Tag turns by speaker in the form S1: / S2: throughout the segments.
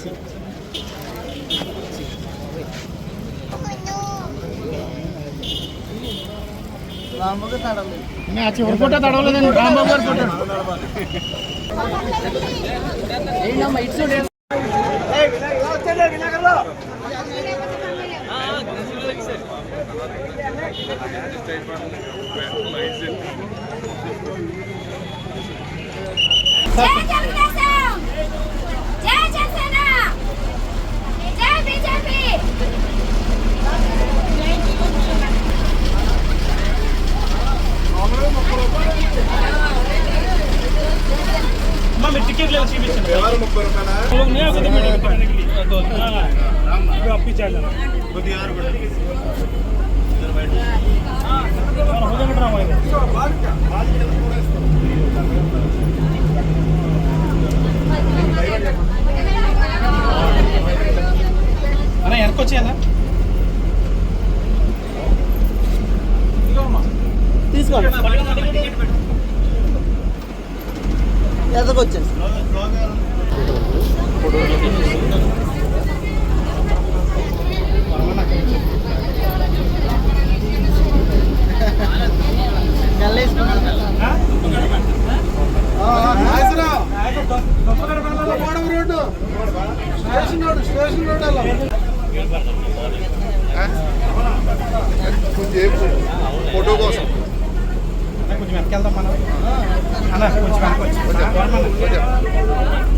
S1: C Yeah, yeah, yeah.
S2: అన్న వెనకొచ్చేయాలా
S3: తీసుకోండి ఎదకొచ్చేసి
S4: photo కోసం
S2: కొంచెం వెనకెళ్దాం మనం అన్న కొంచెం వెనకొచ్చి అన్న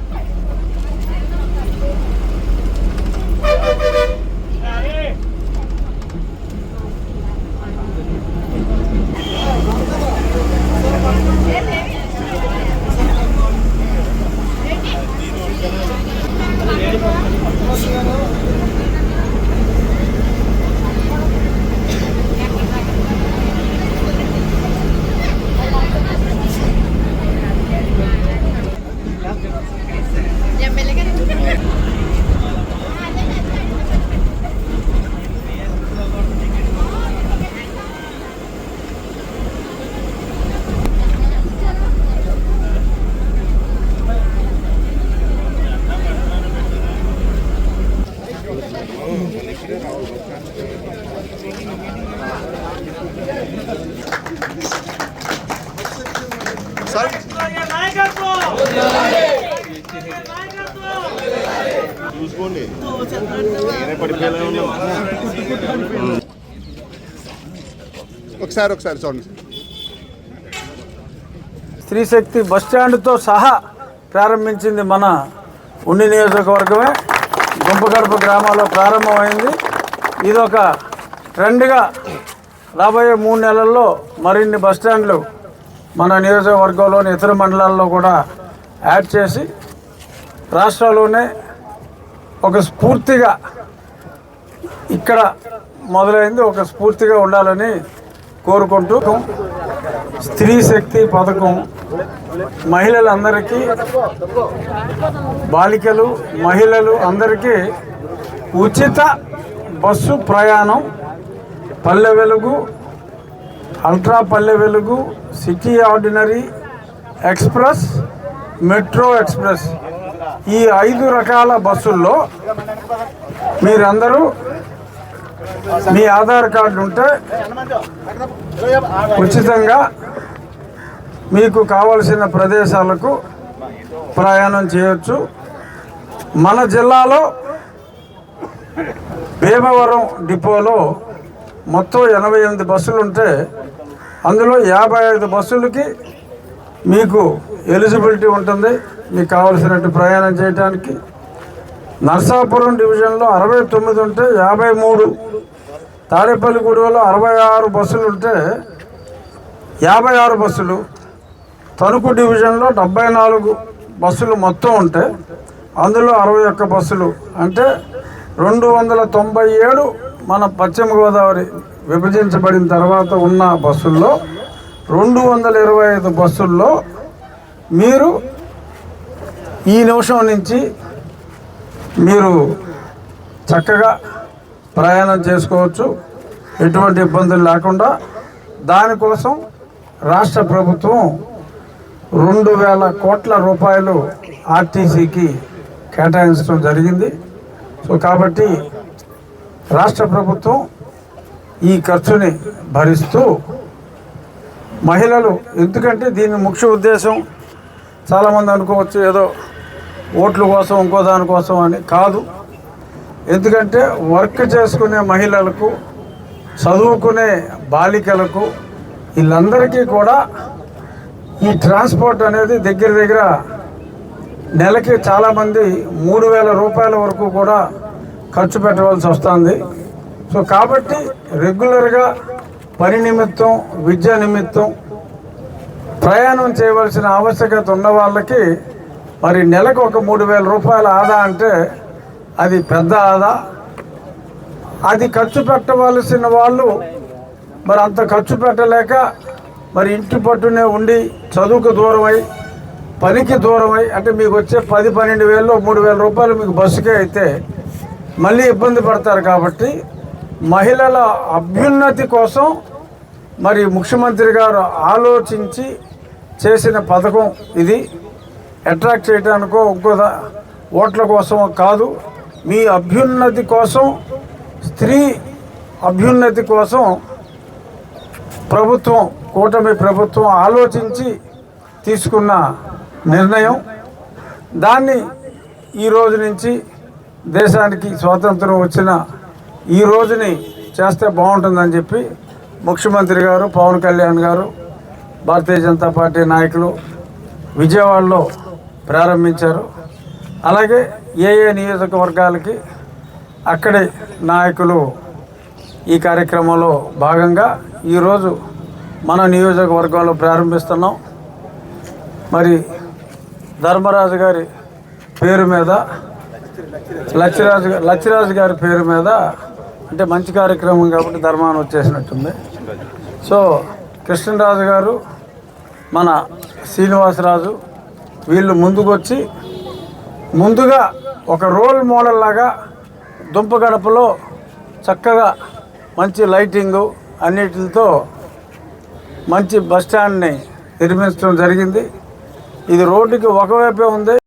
S2: Ya me
S4: le చూసుకోండి. ఒకసారి ఒకసారి చూడండి.
S5: స్త్రీశక్తి బస్టాండ్తో సహా ప్రారంభించింది మన ఉండి నియోజకవర్గమే. గుంపగడప గ్రామాల్లో ప్రారంభమైంది. ఇదొక ట్రెండ్గా రాబోయే మూడు నెలల్లో మరిన్ని బస్టాండ్లు మన నియోజకవర్గంలోని ఇతర మండలాల్లో కూడా యాడ్ చేసి రాష్ట్రంలోనే ఒక స్ఫూర్తిగా ఇక్కడ మొదలైంది. ఒక స్ఫూర్తిగా ఉండాలని కోరుకుంటూ స్త్రీ శక్తి పథకం మహిళలందరికీ బాలికలు మహిళలు అందరికీ ఉచిత బస్సు ప్రయాణం. పల్లె Velugu ultra Palle Velugu city ordinary express metro express. ఈ ఐదు రకాల బస్సుల్లో మీరందరూ మీ ఆధార్ కార్డు ఉంటే ఉచితంగా మీకు కావలసిన ప్రదేశాలకు ప్రయాణం చేయొచ్చు. మన జిల్లాలో భీమవరం డిపోలో మొత్తం ఎనభై ఎనిమిది బస్సులు ఉంటే అందులో యాభై ఐదు బస్సులకి మీకు ఎలిజిబిలిటీ ఉంటుంది. మీకు కావలసినట్టు ప్రయాణం చేయడానికి నర్సాపురం డివిజన్లో అరవై తొమ్మిది ఉంటే యాభై మూడు. తాడేపల్లిగూడెంలో అరవై ఆరు బస్సులు ఉంటే యాభై ఆరు బస్సులు. తణుకు డివిజన్లో డెబ్బై నాలుగు బస్సులు మొత్తం ఉంటే అందులో అరవై ఒక్క బస్సులు. అంటే రెండు వందల తొంభై ఏడు మన పశ్చిమ గోదావరి విభజించబడిన తర్వాత ఉన్న బస్సుల్లో రెండు వందల ఇరవై ఐదు బస్సుల్లో మీరు ఈ నిమిషం నుంచి మీరు చక్కగా ప్రయాణం చేసుకోవచ్చు. ఎటువంటి ఇబ్బందులు లేకుండా దానికోసం రాష్ట్ర ప్రభుత్వం రెండు వేల కోట్ల రూపాయలు ఆర్టీసీకి కేటాయించడం జరిగింది. సో కాబట్టి రాష్ట్ర ప్రభుత్వం ఈ ఖర్చుని భరిస్తూ మహిళలు ఎందుకంటే దీని ముఖ్య ఉద్దేశం చాలామంది అనుకోవచ్చు ఏదో ఓట్ల కోసం ఇంకో దానికోసం అని కాదు. ఎందుకంటే వర్క్ చేసుకునే మహిళలకు చదువుకునే బాలికలకు వీళ్ళందరికీ కూడా ఈ ట్రాన్స్పోర్ట్ అనేది దగ్గర దగ్గర నెలకి చాలామంది మూడు వేల రూపాయల వరకు కూడా ఖర్చు పెట్టవలసి వస్తుంది. సో కాబట్టి రెగ్యులర్గా పని నిమిత్తం విద్య నిమిత్తం ప్రయాణం చేయవలసిన ఆవశ్యకత ఉన్న వాళ్ళకి మరి నెలకు ఒక మూడు వేల రూపాయల ఆదా అంటే అది పెద్ద ఆదా. అది ఖర్చు పెట్టవలసిన వాళ్ళు మరి అంత ఖర్చు పెట్టలేక మరి ఇంటి పట్టునే ఉండి చదువుకు దూరమై పనికి దూరమై అంటే మీకు వచ్చే పది పన్నెండు వేలు మూడు వేల రూపాయలు మీకు బస్సుకే అయితే మళ్ళీ ఇబ్బంది పడతారు కాబట్టి మహిళల అభ్యున్నతి కోసం మరి ముఖ్యమంత్రి గారు ఆలోచించి చేసిన పథకం ఇది. అట్రాక్ట్ చేయడానికో ఇంకో ఓట్ల కోసం కాదు. మీ అభ్యున్నతి కోసం స్త్రీ అభ్యున్నతి కోసం ప్రభుత్వం కూటమి ప్రభుత్వం ఆలోచించి తీసుకున్న నిర్ణయం. దాన్ని ఈ రోజు నుంచి దేశానికి స్వాతంత్రం వచ్చిన ఈ రోజుని చేస్తే బాగుంటుందని చెప్పి ముఖ్యమంత్రి గారు పవన్ కళ్యాణ్ గారు భారతీయ జనతా పార్టీ నాయకులు విజయవాడలో ప్రారంభించారు. అలాగే ఏ ఏ నియోజకవర్గాలకి అక్కడి నాయకులు ఈ కార్యక్రమంలో భాగంగా ఈరోజు మన నియోజకవర్గంలో ప్రారంభిస్తున్నాం. మరి ధర్మరాజు గారి పేరు మీద లచ్చిరాజు లచ్చిరాజు గారి పేరు మీద అంటే మంచి కార్యక్రమం కాబట్టి ధర్మాన్ని వచ్చేసినట్టుంది. సో కృష్ణరాజు గారు మన శ్రీనివాసరాజు వీళ్ళు ముందుకొచ్చి ముందుగా ఒక రోల్ మోడల్ లాగా దుంపగడపలో చక్కగా మంచి లైటింగు అన్నిటితో మంచి బస్ స్టాండ్ని నిర్మించడం జరిగింది. ఇది రోడ్డుకి ఒకవైపే ఉంది.